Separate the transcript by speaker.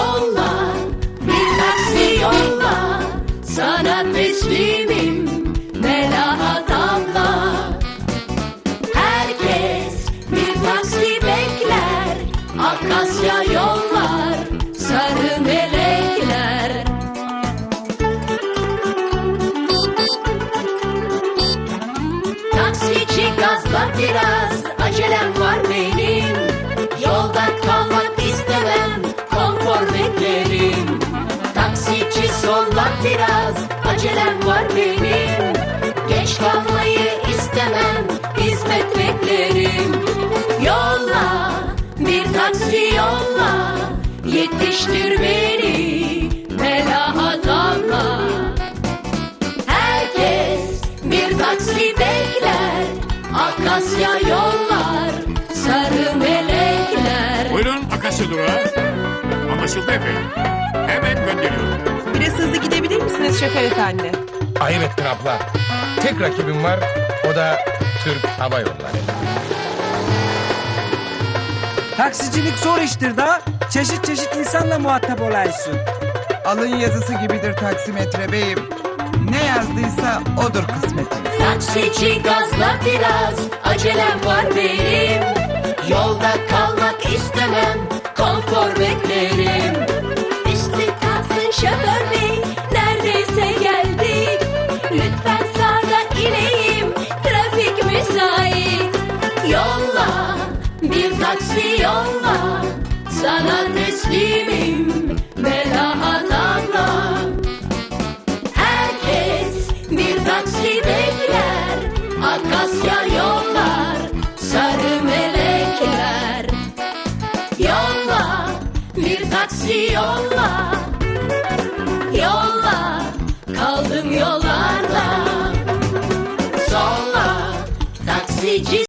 Speaker 1: yolla Bir taksi yolla Sana teslimim Melahat abla Herkes bir taksi bekler Akasya yollar Sarı melekler. Taksici gazla biraz Taksici solla biraz Acelem var benim Geç kalmayı istemem Hizmet beklerim Yolla Bir taksi yolla Yetiştir beni Melahat abla Herkes bir taksi bekler Akasya yollar Sarı melekler
Speaker 2: Buyurun Akasya durağı. Anlaşıldı efendim. Hemen gönderiyorum.
Speaker 3: Biraz hızlı gidebilir misiniz şoför efendi?
Speaker 4: Ayıp ettin abla. Tek rakibim var. O da Türk Hava Yolları.
Speaker 5: Taksicilik zor iştir da. Çeşit çeşit insanla muhatap olaysın.
Speaker 6: Alın yazısı gibidir taksimetre beyim. Ne yazdıysa odur kısmetiniz.
Speaker 1: Taksici gazla biraz Acelem var benim Yolda kalmak istemem Konfor kalsın şoför bey Neredeyse geldik. Lütfen sağda ineyim Trafik müsait. Yolla Bir taksi yolla. Sana teslimim Melahat abla. Herkes bir taksi bekler Akasya yollar Sarı melekler. Yolla Bir taksi yolla Yolla Kaldım yollarda. Solla Taksici